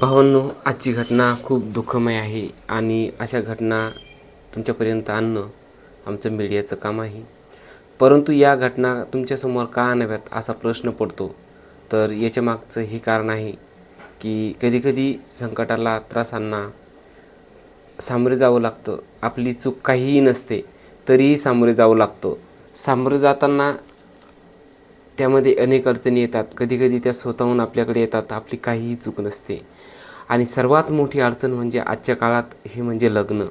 भावांनो आजची घटना खूप दुःखमय आहे आणि अशा घटना तुमच्यापर्यंत आणणं आमचं मीडियाचं काम आहे. परंतु या घटना तुमच्यासमोर का आणाव्यात असा प्रश्न पडतो. तर याच्या मागचं हे कारण आहे की कधीकधी संकटाला त्रासांना सामोरे जावं लागतं. आपली चूक काहीही नसते तरीही सामोरे जावं लागतं. सामोरे जाताना त्यामध्ये अनेक अडचणी येतात. कधीकधी त्या स्वतःहून आपल्याकडे येतात. आपली काहीही चूक नसते. आणि सर्वात मोठी अडचण म्हणजे आजच्या काळात हे म्हणजे लग्न.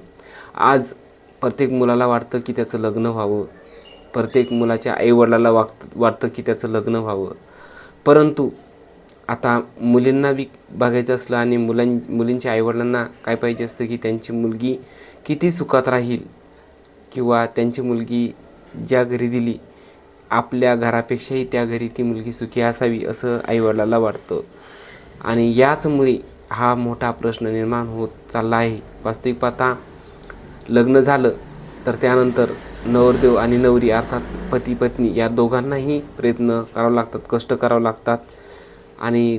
आज प्रत्येक मुलाला वाटतं की त्याचं लग्न व्हावं. प्रत्येक मुलाच्या आईवडिलाला वागत वाटतं की त्याचं लग्न व्हावं. परंतु आता मुलींना बी बघायचं असलं आणि मुलां मुलींच्या आईवडिलांना काय पाहिजे असतं की त्यांची मुलगी किती सुखात राहील किंवा त्यांची मुलगी ज्या घरी दिली आपल्या घरापेक्षाही त्या घरी ती मुलगी सुखी असावी असं आईवडिलाला वाटतं. आणि याचमुळे हा मोठा प्रश्न निर्माण होत चालला आहे. वास्तविक पाहता लग्न झालं तर त्यानंतर नवरदेव आणि नवरी अर्थात पती पत्नी या दोघांनाही प्रयत्न करावे लागतात कष्ट करावं लागतात. आणि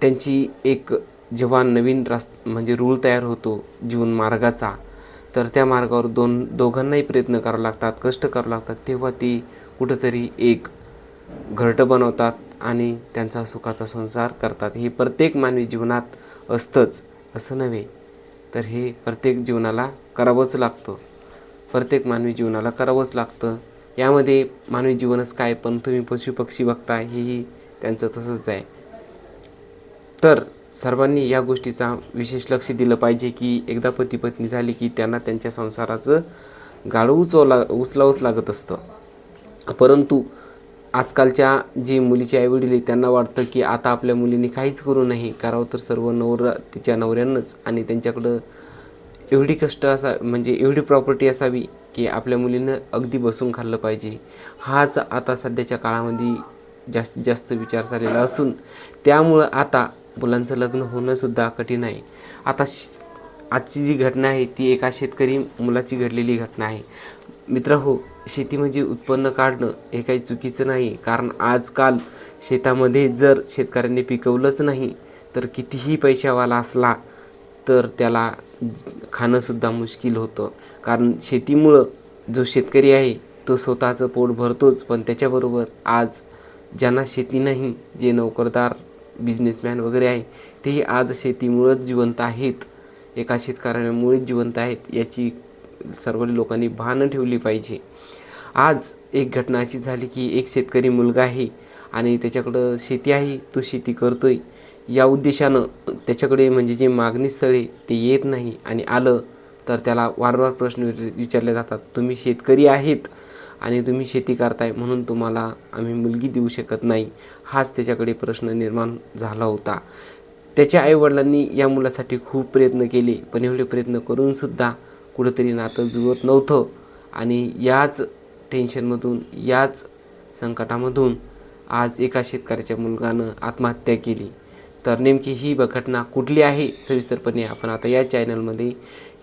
त्यांची एक जेव्हा नवीन रास म्हणजे रूळ तयार होतो जीवन मार्गाचा तर त्या मार्गावर दोन दोघांनाही प्रयत्न करावे लागतात कष्ट करावे लागतात तेव्हा ती कुठंतरी एक घरटं बनवतात आणि त्यांचा सुखाचा संसार करतात. हे प्रत्येक मानवी जीवनात असतंच असं नव्हे. तर हे प्रत्येक जीवनाला करावंच लागतं. प्रत्येक मानवी जीवनाला करावंच लागतं. यामध्ये मानवी जीवनच काय पण तुम्ही पशुपक्षी बघता हेही त्यांचं तसंच आहे. तर सर्वांनी या गोष्टीचा विशेष लक्ष दिलं पाहिजे की एकदा पती पत्नी झाली की त्यांना त्यांच्या संसाराचं गाळं उचवला उचलावंच लागत असतं. परंतु आजकालच्या जे मुलीचे आईवडील आहेत त्यांना वाटतं की आता आपल्या मुलीने काहीच करू नये. करावं तर सर्व नवरा तिच्या नवऱ्यांनाच. आणि त्यांच्याकडं एवढी कष्ट असा म्हणजे एवढी प्रॉपर्टी असावी की आपल्या मुलीनं अगदी बसून खाल्लं पाहिजे. हाच आता सध्याच्या काळामध्ये जास्तीत जास्त विचार झालेला असून त्यामुळं आता मुलांचं लग्न होणंसुद्धा कठीण आहे. आता श- आजची जी घटना आहे ती एका शेतकरी मुलाची घडलेली घटना आहे. मित्र हो शेती म्हणजे उत्पन्न काढणं हे काही चुकीचं नाही. कारण आजकाल शेतामध्ये जर शेतकऱ्यांनी पिकवलंच नाही तर कितीही पैशावाला असला तर त्याला खाणंसुद्धा मुश्किल होतं. कारण शेतीमुळं जो शेतकरी आहे तो स्वतःचं पोट भरतोच. पण त्याच्याबरोबर आज ज्यांना शेती नाही जे नोकरदार बिझनेसमॅन वगैरे आहे तेही आज शेतीमुळंच जिवंत आहेत. एका शेतकऱ्यामुळेच जिवंत आहेत याची सर्व लोकांनी भान ठेवली पाहिजे. आज एक घटना अशी झाली की एक शेतकरी मुलगा आहे आणि त्याच्याकडं शेती आहे तो शेती करतोय. या उद्देशानं त्याच्याकडे म्हणजे जे मागणी स्थळ आहे ते येत नाही आणि आलं तर त्याला वारंवार प्रश्न विचारले जातात तुम्ही शेतकरी आहेत आणि तुम्ही शेती करताय म्हणून तुम्हाला आम्ही मुलगी देऊ शकत नाही. हाच त्याच्याकडे प्रश्न निर्माण झाला होता. त्याच्या आईवडिलांनी या मुलासाठी खूप प्रयत्न केले पण एवढे प्रयत्न करूनसुद्धा कुठंतरी नातं जुळत नव्हतं. आणि याच टेन्शनमधून याच संकटामधून आज एका शेतकऱ्याच्या मुलगानं आत्महत्या केली. तर नेमकी ही ब- घटना कुठली आहे? सविस्तरपणे आपण आता या चॅनलमध्ये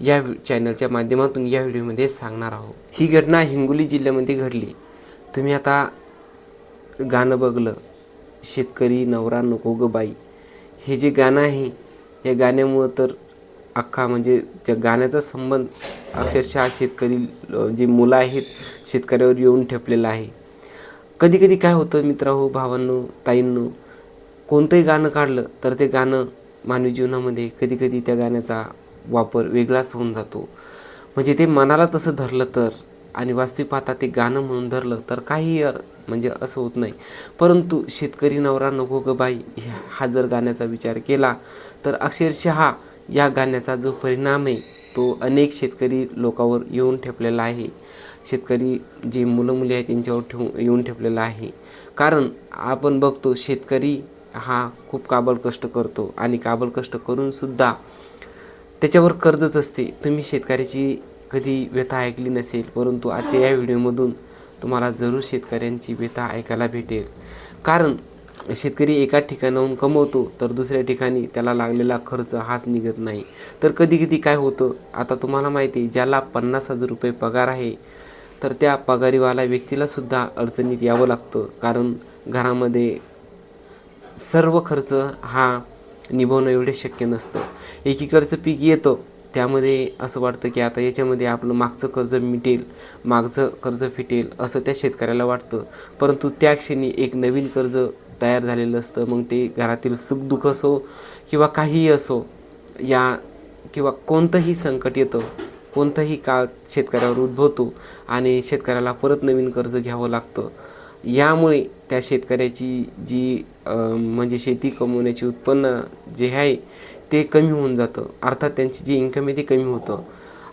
या चॅनलच्या माध्यमातून या व्हिडिओमध्ये सांगणार आहोत. ही घटना हिंगोली जिल्ह्यामध्ये घडली. तुम्ही आता गाणं बघलं शेतकरी नवरा नको ग बाई. हे जे गाणं आहे या गाण्यामुळं तर अख्खा म्हणजे त्या गाण्याचा संबंध अक्षरशः शेतकरी जी जे मुलं आहेत शेतकऱ्यावर येऊन ठेपलेला आहे. कधी कधी काय होतं मित्र हो, भावांनो ताईंनो कोणतंही गाणं काढलं तर ते गाणं मानवी जीवनामध्ये कधी कधी त्या गाण्याचा वापर वेगळाच होऊन जातो. म्हणजे ते मनाला तसं धरलं तर आणि वास्तविक पाहता ते गाणं म्हणून धरलं तर काही म्हणजे असं होत नाही. परंतु शेतकरी नवरा नको ग बाई हा जर गाण्याचा विचार केला तर अक्षरशः या गाण्याचा जो परिणाम आहे तो अनेक शेतकरी लोकांवर येऊन ठेपलेला आहे. शेतकरी जे मुलं मुली आहेत त्यांच्यावर ठेवून येऊन ठेपलेला आहे. कारण आपण बघतो शेतकरी हा खूप काबल कष्ट करतो आणि काबल कष्ट करूनसुद्धा त्याच्यावर कर्जच असते. तुम्ही शेतकऱ्याची कधी व्यथा ऐकली नसेल परंतु आजच्या या व्हिडिओमधून तुम्हाला जरूर शेतकऱ्यांची व्यथा ऐकायला भेटेल. कारण शेतकरी एका ठिकाणाहून कमवतो तर दुसऱ्या ठिकाणी त्याला लागलेला खर्च हाच निघत नाही. तर कधी कधी काय होतं आता तुम्हाला माहिती आहे ज्याला पन्नास हजार रुपये पगार आहे तर त्या पगारीवाला व्यक्तीलासुद्धा अडचणीत यावं लागतं. कारण घरामध्ये सर्व खर्च हा निभवणं एवढे शक्य नसतं. एकीकडचं पीक येतं त्यामध्ये असं वाटतं की आता याच्यामध्ये आपलं मागचं कर्ज मिटेल मागचं कर्ज फिटेल असं त्या शेतकऱ्याला वाटतं. परंतु त्या क्षणी एक नवीन कर्ज तयार झालेलं असतं मग ते घरातील सुखदुःख असो किंवा काहीही असो या किंवा कोणतंही संकट येतं कोणताही काळ शेतकऱ्यावर उद्भवतो आणि शेतकऱ्याला परत नवीन कर्ज घ्यावं लागतं. यामुळे त्या शेतकऱ्याची जी म्हणजे शेती कमवण्याची उत्पन्न जे आहे ते कमी होऊन जातं. अर्थात त्यांची जी इन्कम आहे ती कमी होतं.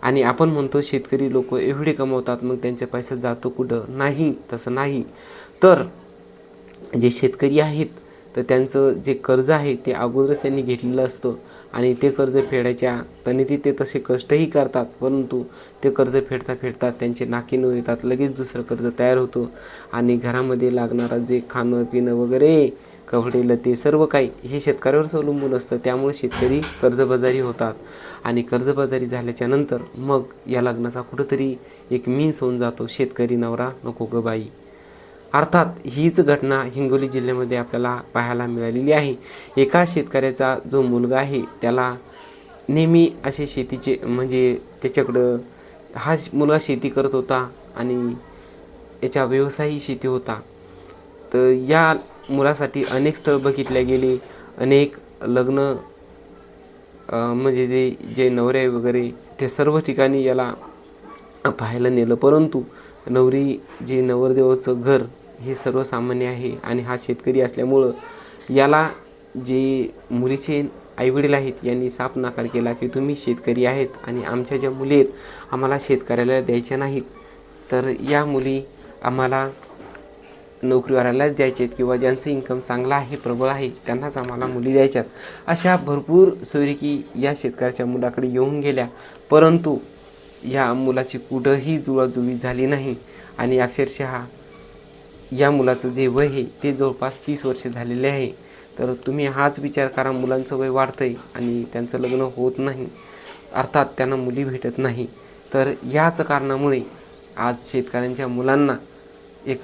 आणि आपण म्हणतो शेतकरी लोक एवढे कमवतात मग त्यांचा पैसा जातो कुठं? नाही तसं नाही. तर जे शेतकरी आहेत तर त्यांचं जे कर्ज आहे ते अगोदरच त्यांनी घेतलेलं असतं. आणि ते कर्ज फेडायच्या तनिती ते तसे कष्टही करतात परंतु ते कर्ज फेडता फेडता त्यांचे नाकी न येतात लगेच दुसरं कर्ज तयार होतं. आणि घरामध्ये लागणारा जे खाणं पिणं वगैरे कपडे लते सर्व काही हे शेतकऱ्यावरच अवलंबून असतं. त्यामुळे शेतकरी कर्जबाजारी होतात. आणि कर्जबाजारी झाल्याच्यानंतर मग या लग्नाचा कुठंतरी एक मीन्स होऊन जातो. शेतकरी नवरा नको ग बाई. अर्थात हीच घटना हिंगोली जिल्ह्यामध्ये आपल्याला पाहायला मिळालेली आहे. एका शेतकऱ्याचा जो मुलगा आहे त्याला नेहमी असे शेतीचे म्हणजे त्याच्याकडं हा मुलगा शेती करत होता आणि याचा व्यवसायही शेती होता. तर या मुलासाठी अनेक स्थळ बघितले गेले अनेक लग्न म्हणजे जे जे नवरे वगैरे ते सर्व ठिकाणी याला पाहायला नेलं. परंतु नवरी जे नवरदेवाचं घर हे सर्वसामान्य आहे आणि हा शेतकरी असल्यामुळं याला जे मुलीचे आईवडील आहेत यांनी साफ नकार केला की तुम्ही शेतकरी आहेत आणि आमच्या ज्या मुली आहेत आम्हाला शेतकऱ्याला द्यायच्या नाहीत. तर या मुली आम्हाला नोकरीवाल्यालाच द्यायचे आहेत किंवा ज्यांचं इन्कम चांगलं आहे प्रबळ आहे त्यांनाच आम्हाला मुली द्यायच्यात अशा भरपूर सोयरिकी या शेतकऱ्याच्या मुलाकडे येऊन गेल्या. परंतु या मुलाची कुठंही जुळाजुळी झाली नाही. आणि अक्षरशः या मुलाचं जे वय आहे ते जवळपास तीस वर्ष झालेले आहे. तर तुम्ही हाच विचार करा मुलांचं वय वाढतं आहे आणि त्यांचं लग्न होत नाही. अर्थात त्यांना मुली भेटत नाही. तर याच कारणामुळे आज शेतकऱ्यांच्या मुलांना एक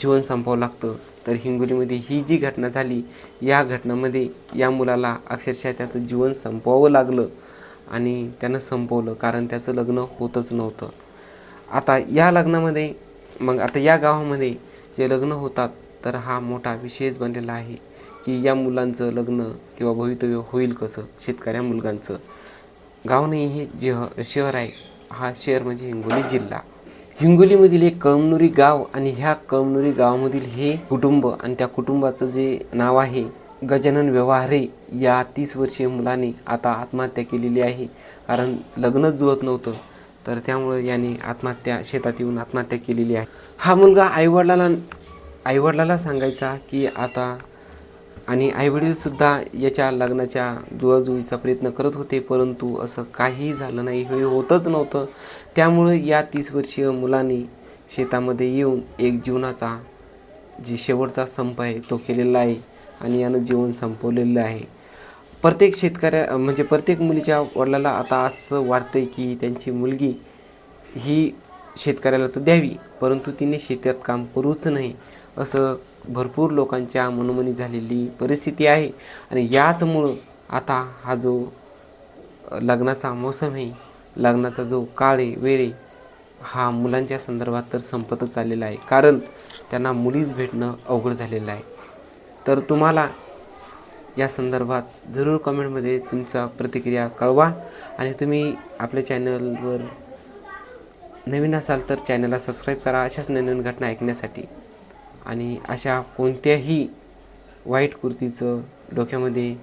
जीवन संपावं लागतं. तर हिंगोलीमध्ये ही जी घटना झाली या घटनामध्ये या मुलाला अक्षरशः त्याचं जीवन संपवावं लागलं आणि त्यानं संपवलं कारण त्याचं लग्न होतच नव्हतं. आता या लग्नामध्ये मग आता या गावामध्ये जे लग्न होतात तर हा मोठा विषयच बनलेला आहे की या मुलांचं लग्न किंवा भवितव्य होईल कसं शेतकऱ्या मुलगांचं. गाव नाही हे जे शहर आहे हा शहर म्हणजे हिंगोली जिल्हा. हिंगोलीमधील एक कळमनुरी गाव आणि ह्या कळमनुरी गावामधील हे कुटुंब आणि त्या कुटुंबाचं जे नाव आहे गजानन व्यवहारे या तीस वर्षीय मुलाने आता आत्महत्या केलेली आहे. कारण लग्नच जुळत नव्हतं तर त्यामुळे याने आत्महत्या शेतात येऊन आत्महत्या केलेली आहे. हा मुलगा आईवडिलाला आईवडिलाला सांगायचा की आता आणि आईवडीलसुद्धा याच्या लग्नाच्या जुळाजुळीचा प्रयत्न करत होते परंतु असं काहीही झालं नाही हे होतच नव्हतं. त्यामुळं या तीस वर्षीय मुलाने शेतामध्ये येऊन एक जीवनाचा जे शेवटचा संप आहे तो केलेला आहे आणि यानं जीवन संपवलेलं आहे. प्रत्येक शेतकऱ्या म्हणजे प्रत्येक मुलीच्या वडिलाला आता असं वाटतंय की त्यांची मुलगी ही शेतकऱ्याला तर द्यावी परंतु तिने शेतात काम करूच नाही. असं भरपूर लोकांच्या मनोमनी झालेली परिस्थिती आहे. आणि याचमुळं आता हा जो लग्नाचा मोसम आहे लग्नाचा जो काळ आहे वेळ आहे हा मुलांच्या संदर्भात तर संपतच चाललेला आहे. कारण त्यांना मुलीच भेटणं अवघड झालेलं आहे. तर तुम्हाला या संदर्भात जरूर कमेंटमध्ये तुमचा प्रतिक्रिया कळवा. आणि तुम्ही आपल्या चॅनलवर नवीन असाल तर चॅनलला सबस्क्राईब करा. अशाच नवीन घटना ऐकण्यासाठी. आणि अशा कोणत्याही वाईट कृतीचं डोक्यामध्ये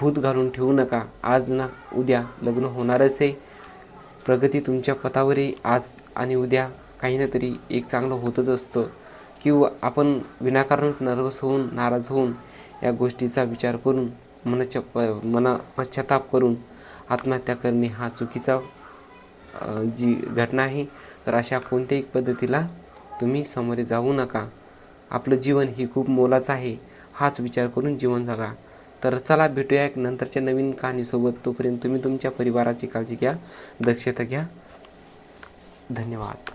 भूत घालून ठेवू नका. आज ना उद्या लग्न होणारच आहे. प्रगती तुमच्या पथावरही आज आणि उद्या काही ना तरी एक चांगलं होतच असतं. किंवा आपण विनाकारण नर्वस होऊन नाराज होऊन या गोष्टीचा विचार करून मनाच्या प मना पश्चाताप करून आत्महत्या करणे हा चुकीचा जी घटना आहे तर अशा कोणत्याही पद्धतीला तुम्ही समोरे जाऊ नका. आपलं जीवन ही खूप मोलाचं आहे हाच विचार करून जीवन जगा. तर चला भेटूया एक नंतरच्या नवीन कहाणीसोबत. तोपर्यंत तुम्ही तुमच्या परिवाराची काळजी घ्या दक्षता घ्या. धन्यवाद.